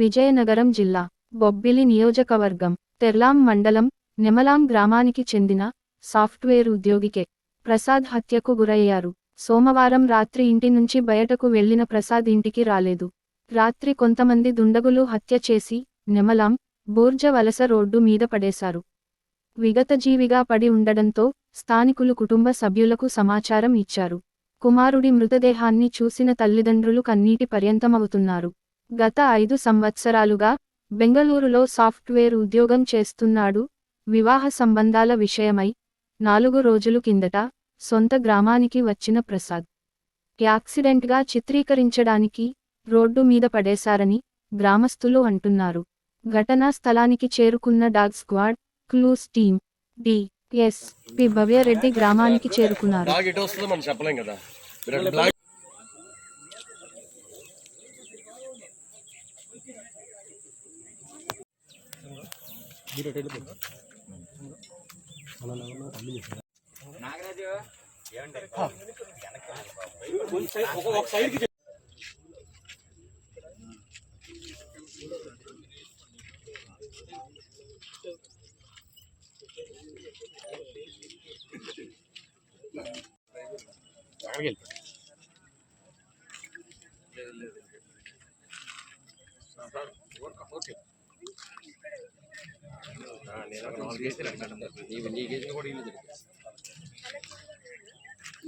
విజయనగరం జిల్లా బొబ్బిలి నియోజకవర్గం తెర్లాం మండలం నెమలాం గ్రామానికి చెందిన సాఫ్ట్వేర్ ఉద్యోగికే ప్రసాద్ హత్యకు గురయ్యారు. సోమవారం రాత్రి ఇంటి నుంచి బయటకు వెళ్ళిన ప్రసాద్ ఇంటికి రాలేదు. రాత్రి కొంతమంది దుండగులు హత్య చేసి నెమలాం బూర్జ వలస రోడ్డు మీద పడేశారు. విగతజీవిగా పడి ఉండడంతో స్థానికులు కుటుంబ సభ్యులకు సమాచారం ఇచ్చారు. కుమారుడి మృతదేహాన్ని చూసిన తల్లిదండ్రులు కన్నీటి పర్యంతమవుతున్నారు. గత ఐదు సంవత్సరాలుగా బెంగళూరులో సాఫ్ట్వేర్ ఉద్యోగం చేస్తున్నాడు. వివాహ సంబంధాల విషయమై నాలుగు రోజులు కిందట సొంత గ్రామానికి వచ్చిన ప్రసాద్. యాక్సిడెంట్గా చిత్రీకరించడానికి రోడ్డు మీద పడేశారని గ్రామస్తులు అంటున్నారు. ఘటనా స్థలానికి చేరుకున్న dog squad clues team D S P Bhavya Reddy గ్రామానికి చేరుకున్నారు. నాగరాజు ఎటు వస్తుందో మనం చెప్పలేం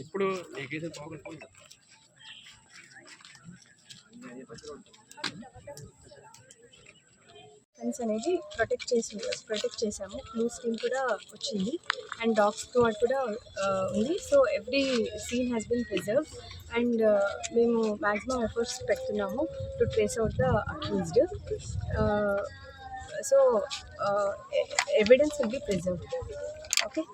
ఇప్పుడు బాగుంటుంది? ఫెన్స్ అనేది ప్రొటెక్ట్ చేసి ప్రొటెక్ట్ చేసాము న్యూస్ టీమ్ కూడా వచ్చింది. అండ్ డాగ్ స్క్వాడ్ కూడా ఉంది. So every scene has been preserve and మేము మ్యాక్సిమం ఎఫర్ట్స్ పెడుతున్నాము to trace out the accused so uh, evidence will be preserved okay?